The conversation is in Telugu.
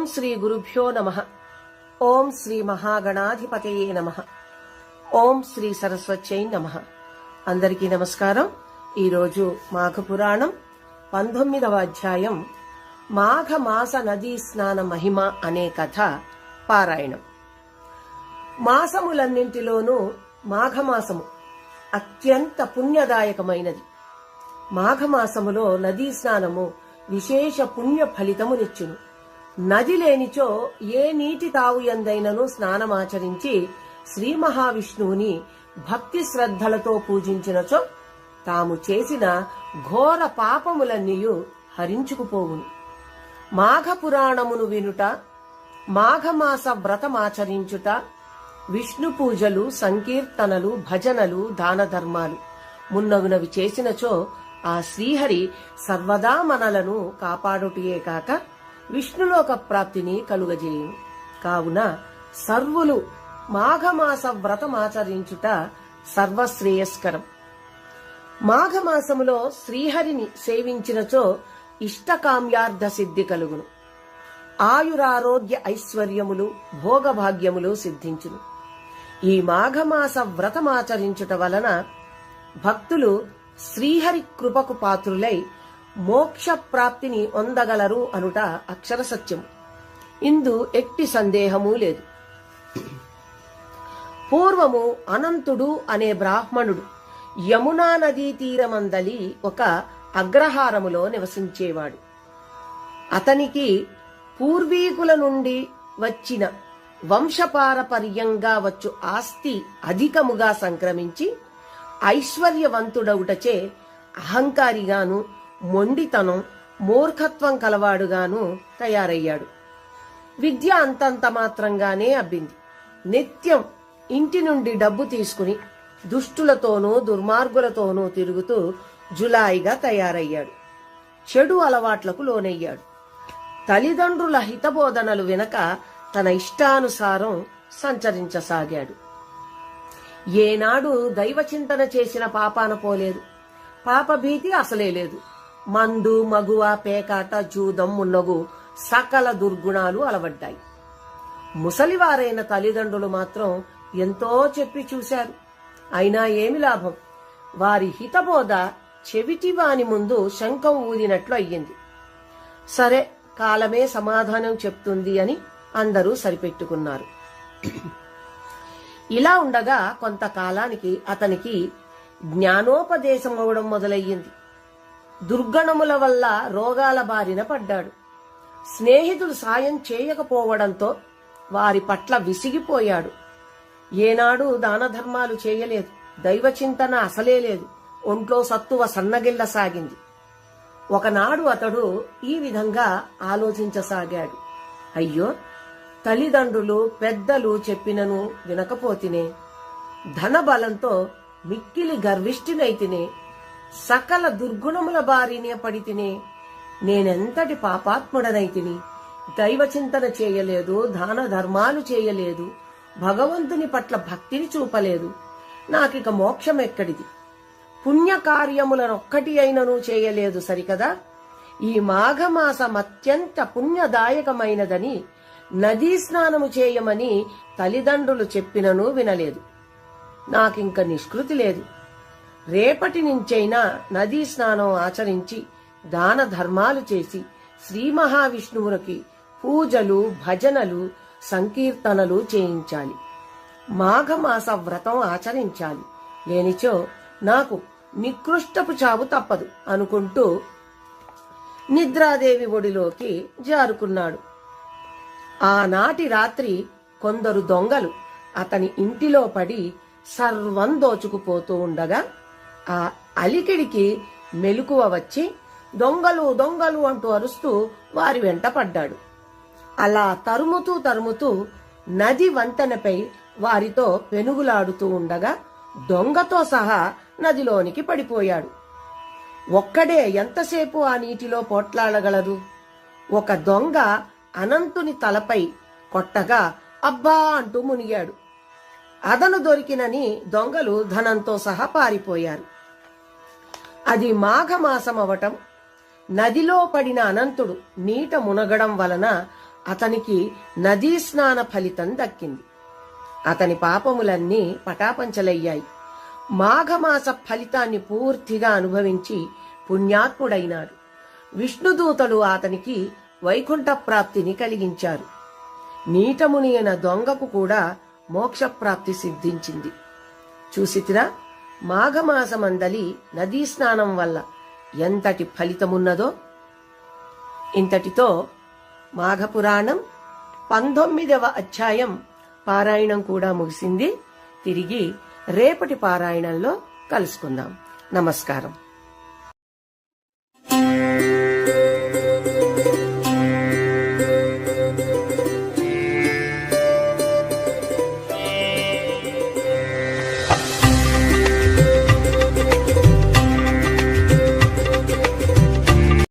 ఓం శ్రీ గురుభ్యో నమ. ఓం శ్రీ మహాగణాధిపతయే నమ. ఓం శ్రీ సరస్వత్యై నమ. అందరికీ నమస్కారం. ఈరోజు మాఘ పురాణం పంతొమ్మిదవ అధ్యాయం మాఘమాస నదీ స్నాన మహిమ అనే కథ పారాయణం. మాసములన్నింటిలోనూ మాఘమాసము అత్యంత పుణ్యదాయకమైనది. మాఘమాసములో నదీ స్నానము విశేష పుణ్య ఫలితమునిచ్చును నది లేనిచో ఏ నీటి తావు ఎందైనను స్నానమాచరించి శ్రీ మహావిష్ణువుని భక్తి శ్రద్ధలతో పూజించినచో తాము చేసిన ఘోర పాపములన్నీయు హరించుకుపోవును. మాఘ పురాణమును వినుట మాఘమాస వ్రతమాచరించుట విష్ణు పూజలు సంకీర్తనలు భజనలు దాన ధర్మాలు మున్నగునవి చేసినచో ఆ శ్రీహరి సర్వదా మనలను కాపాడుటయే కాక విష్ణులోక ప్రాప్తిని కలుగజేయును కావున సర్వులు మాఘమాస వ్రతమాచరించుట సర్వశ్రేయస్కరం. మాఘమాసములో శ్రీహరిని సేవించినచో ఇష్టకామ్యార్థ సిద్ధి కలుగును. ఆయురారోగ్య ఐశ్వర్యములు భోగభాగ్యములు సిద్ధించును. ఈ మాఘమాస వ్రతమాచరించుట వలన భక్తులు శ్రీహరి కృపకు పాత్రులై మోక్ష ప్రాప్తిని పొందగలరు అనుట అక్షర సత్యం ఇందు ఎట్టి సందేహము లేదు. పూర్వము అనంతుడు అనే బ్రాహ్మణుడు యమునా నదీ తీరమందలి ఒక అగ్రహారములో నివసించేవాడు. అతనికి పూర్వీకుల నుండి వచ్చిన వంశపారపర్యంగా వచ్చు ఆస్తి అధికముగా సంక్రమించి ఐశ్వర్యవంతుడవుటచే అహంకారిగాను మొండితనం మూర్ఖత్వం కలవాడుగాను తయారయ్యాడు. విద్య అంతంత మాత్రంగానే అబ్బింది. నిత్యం ఇంటి నుండి డబ్బు తీసుకుని దుష్టులతోనూ దుర్మార్గులతోనూ తిరుగుతూ జులాయిగా తయారయ్యాడు. చెడు అలవాట్లకు లోనయ్యాడు. తల్లిదండ్రుల హితబోధనలు వినక తన ఇష్టానుసారం సంచరించసాగాడు. ఏనాడు దైవచింతన చేసిన పాపాన పోలేదు. పాపభీతి అసలే లేదు. మందు మగువ పేకాట జూదం మున్నగు సకల దుర్గుణాలు అలవడ్డాయి. ముసలివారైన తల్లిదండ్రులు మాత్రం ఎంతో చెప్పి చూశారు. అయినా ఏమి లాభం? వారి హితబోధ చెవిటి వాని ముందు శంఖం ఊదినట్లు అయ్యింది. సరే కాలమే సమాధానం చెప్తుంది అని అందరూ సరిపెట్టుకున్నారు. ఇలా ఉండగా కొంతకాలానికి అతనికి జ్ఞానోపదేశం అవడం మొదలయ్యింది. దుర్గణముల వల్ల రోగాల బారిన పడ్డాడు. స్నేహితులు సాయం చేయకపోవడంతో వారి పట్ల విసిగిపోయాడు. ఏనాడు దానధర్మాలు చేయలేదు. దైవచింతన అసలే లేదు. ఒంట్లో సత్తువ సన్నగిల్లసాగింది ఒకనాడు అతడు ఈ విధంగా ఆలోచించసాగాడు. అయ్యో తల్లిదండ్రులు పెద్దలు చెప్పినను వినకపోతినే. ధనబలంతో మిక్కిలి గర్విష్ఠినైతినే. సకల దుర్గుణముల బారినే పడితినే నేనెంతటి పాపాత్ముడనైతిని దైవచింతన చేయలేదు దాన ధర్మాలు చేయలేదు భగవంతుని పట్ల భక్తిని చూపలేదు. నాకిక మోక్షం ఎక్కడిది పుణ్యకార్యములనొక్కటి అయినను చేయలేదు సరికదా? ఈ మాఘమాసం అత్యంత పుణ్యదాయకమైనదని నదీ స్నానము చేయమని తల్లిదండ్రులు చెప్పినను వినలేదు. నాకింక నిష్కృతి లేదు. రేపటి నుంచైనా నదీ స్నానం ఆచరించి దాన ధర్మాలు చేసి శ్రీ మహావిష్ణువునికి పూజలు భజనలు సంకీర్తనలు చేయించాలి. మాఘమాస వ్రతం ఆచరించాలి. లేనిచో నాకు నికృష్టపు చావు తప్పదు అనుకుంటూ నిద్రాదేవి ఒడిలోకి జారుకున్నాడు. ఆనాటి రాత్రి కొందరు దొంగలు అతని ఇంటిలో పడి సర్వం దోచుకుపోతూ ఉండగా ఆ అలికిడికి మెలకువ వచ్చి దొంగలు దొంగలు అంటూ అరుస్తూ వారి వెంట పడ్డాడు. అలా తరుముతూ తరుముతూ నది వంతెనపై వారితో పెనుగులాడుతూ ఉండగా దొంగతో సహా నదిలోనికి పడిపోయాడు. ఒక్కడే ఎంతసేపు ఆ నీటిలో పోట్లాడగలరు? ఒక దొంగ అనంతుని తలపై కొట్టగా అబ్బా అంటూ మునిగాడు. అదను దొరికినని దొంగలు ధనంతో సహా పారిపోయారు. అది మాఘమాసం అవటం నదిలో పడిన అనంతుడు నీట మునగడం వలన అతనికి నదీ స్నాన ఫలితం దక్కింది. అతని పాపములన్నీ పటాపంచలయ్యాయి. మాఘమాస ఫలితాన్ని పూర్తిగా అనుభవించి పుణ్యాత్ముడైనాడు. విష్ణుదూతలు అతనికి వైకుంఠ ప్రాప్తిని కలిగించారు. నీటమునియన దొంగకు కూడా మోక్షప్రాప్తి సిద్ధించింది. చూసితిరా? మాఘమాసమందలి నదీ స్నానం వల్ల ఎంతటి ఫలితమున్నదో ఇంతటితో మాఘపురాణం పంతొమ్మిదవ అధ్యాయం పారాయణం కూడా ముగిసింది. తిరిగి రేపటి పారాయణంలో కలుసుకుందాం. నమస్కారం.